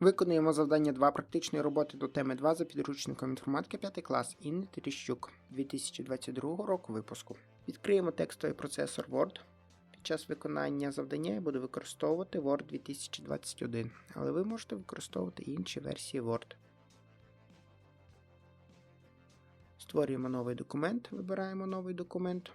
Виконуємо завдання 2 практичної роботи до теми 2 за підручником інформатики 5 клас Інни Терещук 2022 року випуску. Відкриємо текстовий процесор Word. Під час виконання завдання я буду використовувати Word 2021, але ви можете використовувати інші версії Word. Створюємо новий документ, вибираємо новий документ.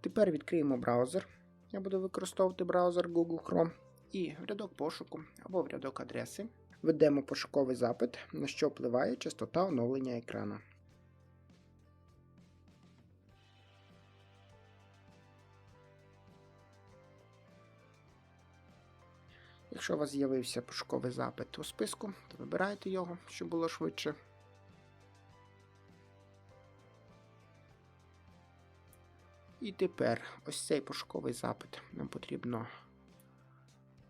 Тепер відкриємо браузер. Я буду використовувати браузер Google Chrome і в рядок пошуку або в рядок адреси введемо пошуковий запит, на що впливає частота оновлення екрана. Якщо у вас з'явився пошуковий запит у списку, то вибирайте його, щоб було швидше. І тепер ось цей пошуковий запит нам потрібно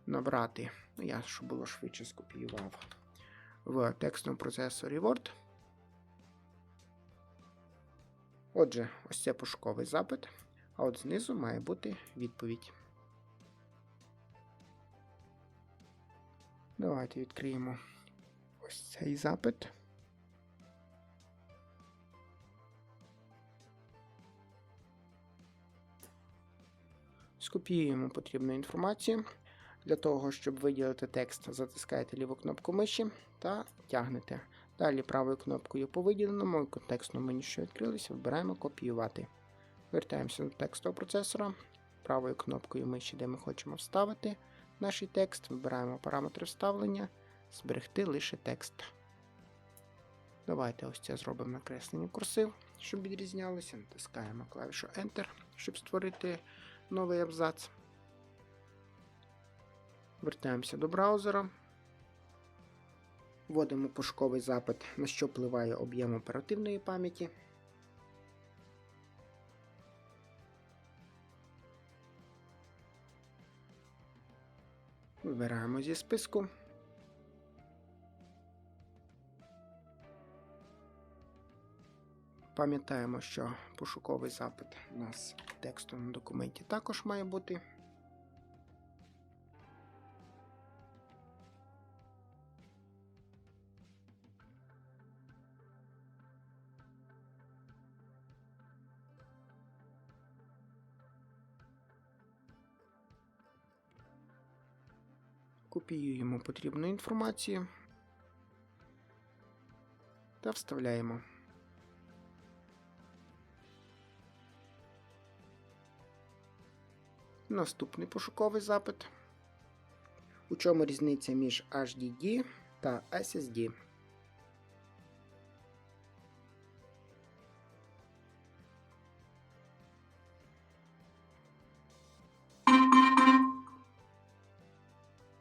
набрати. Ну, я, щоб було швидше, скопіював в текстовому процесорі Word. Отже, ось це пошуковий запит, а от знизу має бути відповідь. Давайте відкриємо ось цей запит. Скопіюємо потрібну інформацію. Для того, щоб виділити текст, затискаєте ліву кнопку миші та тягнете. Далі правою кнопкою по виділеному і контекстному меню, що відкрилися, вибираємо копіювати. Вертаємося до текстового процесора. Правою кнопкою миші, де ми хочемо вставити наш текст, вибираємо параметри вставлення, зберегти лише текст. Давайте ось це зробимо накреслення курсив, щоб відрізнялося. Натискаємо клавішу Enter, щоб створити новий абзац. Вертаємося до браузера. Вводимо пошуковий запит, на що впливає об'єм оперативної пам'яті. Вибираємо зі списку. Пам'ятаємо, що пошуковий запит у нас в текстовому документі також має бути. Копіюємо потрібну інформацію та вставляємо. Наступний пошуковий запит. У чому різниця між HDD та SSD?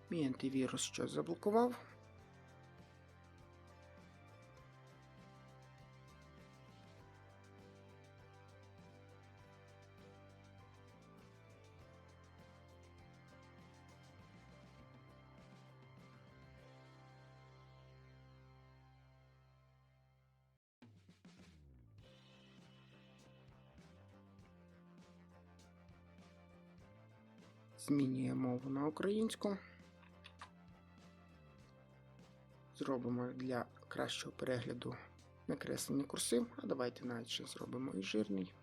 Мій антивірус щось заблокував. Змінюємо мову на українську. Зробимо для кращого перегляду накреслені курсив, а давайте навіть ще зробимо і жирний.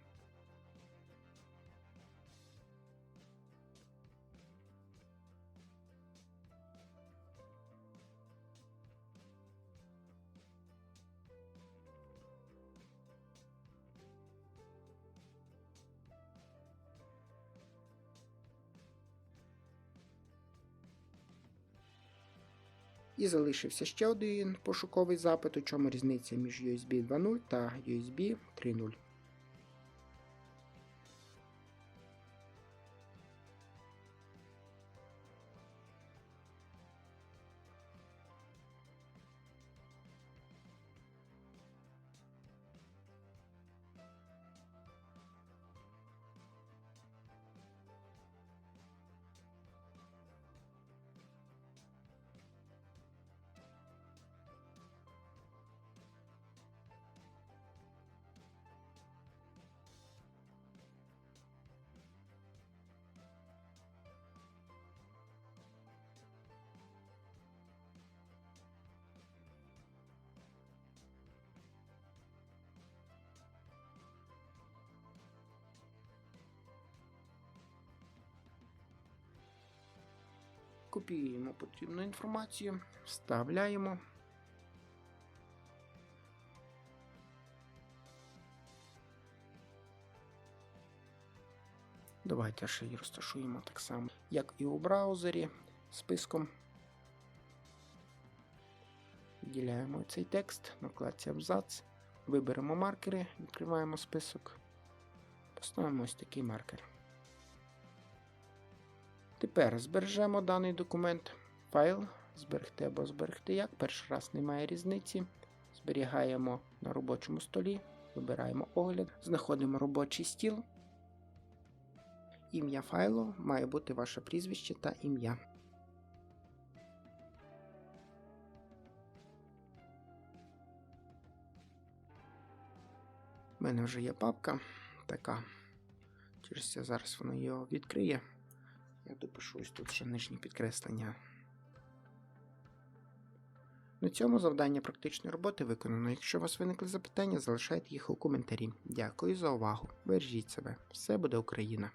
І залишився ще один пошуковий запит, у чому різниця між USB 2.0 та USB 3.0. Копіюємо потрібну інформацію, вставляємо. Давайте ще її розташуємо так само, як і у браузері списком. Виділяємо цей текст на вкладці абзац. Виберемо маркери, відкриваємо список. Поставимо ось такий маркер. Тепер збережемо даний документ. Файл, зберегти або зберегти як. Перший раз немає різниці. Зберігаємо на робочому столі, вибираємо огляд, знаходимо робочий стіл. Ім'я файлу має бути ваше прізвище та ім'я. У мене вже є папка така. Через це зараз воно його відкриє. Я допишу ось тут ще нижні підкреслення. На цьому завдання практичної роботи виконано. Якщо у вас виникли запитання, залишайте їх у коментарі. Дякую за увагу. Бережіть себе. Все буде Україна!